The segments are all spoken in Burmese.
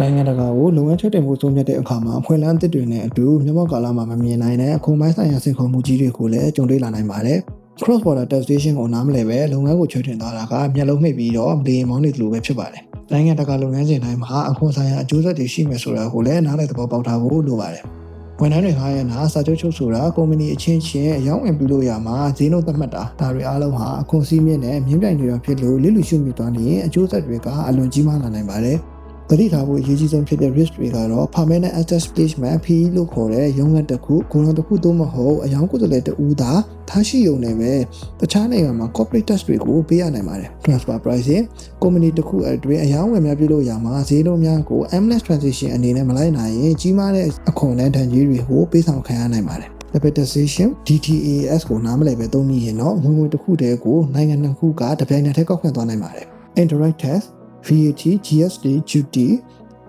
နိုင်ငံတကာကိုလုပ်ငန်းချက်တင်မှုဆုံးဖြတ်တဲ့အခါမှာအခွင့်အလမ်းအသစ်တွေနဲ့အတူမြန်မာကာလမှာမမြင်နိုင်တဲ့အခွန်ပိုင်းဆိုင်ရာစိန်ခေါ်မှုကြီးတွေကိုလည်းကြုံတွေ့လာနိုင်ပါတယ်။ cross border taxation ကိုနားမလည်ပဲလုပ်ငန်းကိုချွတ်တင်သွားတာကမျက်လုံးမှိတ်ပြီးတော့လေမောင်းနေသလိုပဲဖြစ်ပါတယ်။နိုင်ငံတကာလုပ်ငန်းစဉ်တိုင်းမှာအခွန်ဆိုင်ရာအကျိုးဆက်တွေရှိမယ်ဆိုတာကိုလည်းနားလည်သဘောပေါက်ထားဖို့လိုပါတယ်။ ဝန်ထမ်းတွေဟာရနာစာချုပ်ချုပ်ဆိုတာကုမ္ပဏီအချင်းချင်းအယောင်းအင်ပြုလို့ရမှာဈေးနှုန်းသတ်မှတ်တာဒါတွေအားလုံးဟာအခွန်စည်းမြင့်နဲ့မြင်းပြိုင်တွေဖြစ်လို့လိလူရှုမိသွားနေရင်အကျိုးဆက်တွေကအလွန်ကြီးမားလာနိုင်ပါတယ်။ သတိထားဖို့အရေးကြီးဆုံးဖြစ်တဲ့ risk တွေကတော့ permanent access placement PE လို့ခေါ်တဲ့ရုံးခန်းတစ်ခု၊ဂုဏ်တစ်ခုသို့မဟုတ်အယောင်ကိုယ်စားလှယ်တဦးသာထားရှိရုံနဲ့ပဲတခြားနိုင်ငံမှာ corporate tax တွေကိုပေးရနိုင်ပါတယ် transfer pricing ကုမ္ပဏီတစ်ခုအတွင်းအယောင်ဝယ်များပြုလုပ်ရမှာဈေးနှုန်းများကို aimless transition အနေနဲ့မလိုက်နိုင်ရင်ကြီးမားတဲ့အခွန်နဲ့ဒဏ်ကြေးတွေကိုပေးဆောင်ခံရနိုင်ပါတယ် Capitation DTAS ကိုနားမလည်ပဲသုံးမိရင်တော့ဝင်ဝင်တစ်ခုတည်းကိုနိုင်ငံနှစ်ခုကတပြိုင်နက်တည်းကောက်ခံသွားနိုင်ပါတယ် Indirect tax VAT GST duty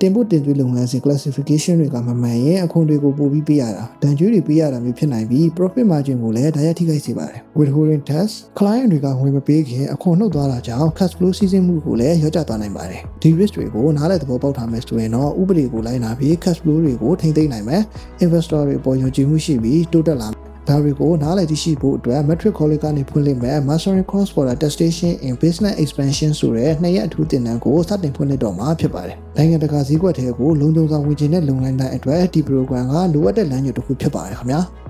တင်ပို့တင်သွင်းလုပ်ငန်းစဉ် classification တွေကမမှန်ရင်အခွန်တွေကိုပို့ပြီးပေးရတာဒဏ်ကြေးတွေပေးရတာမျိုးဖြစ်နိုင်ပြီး profit margin ကိုလည်းတရားထိခိုက်စေပါတယ် withholding tax client တွေကဝင်မပေးခင်အခွန်နှုတ်သွားတာကြောင့် cash flow စီစဉ်မှုကိုလည်းရောကျသွားနိုင်ပါတယ်ဒီ risk တွေကိုနားလည်သဘောပေါက်ထားမယ်ဆိုရင်တော့ဥပဒေကိုလိုက်နာပြီး cash flow တွေကိုထိန်းသိမ်းနိုင်မယ် investor တွေပေါ်ယုံကြည်မှုရှိပြီးတိုးတက်လာ ဒါတွေကိုနားလည်သိရှိဖို့အတွက် Metric College ကနေဖွင့်လှစ်မဲ့ Mastering Cross Border Taxation in Business Expansion ဆိုတဲ့နှစ်ရက်အထူးသင်တန်းကိုစတင်ဖွင့်လှစ်တော့မှာဖြစ်ပါတယ်။နိုင်ငံတကာဈေးကွက်ထဲကိုလုံခြုံစွာဝင်ကျင်တဲ့လုပ်ငန်းတိုင်းအတွက်ဒီ program ကလိုအပ်တဲ့လမ်းညွှန်တစ်ခုဖြစ်ပါတယ်ခင်ဗျာ။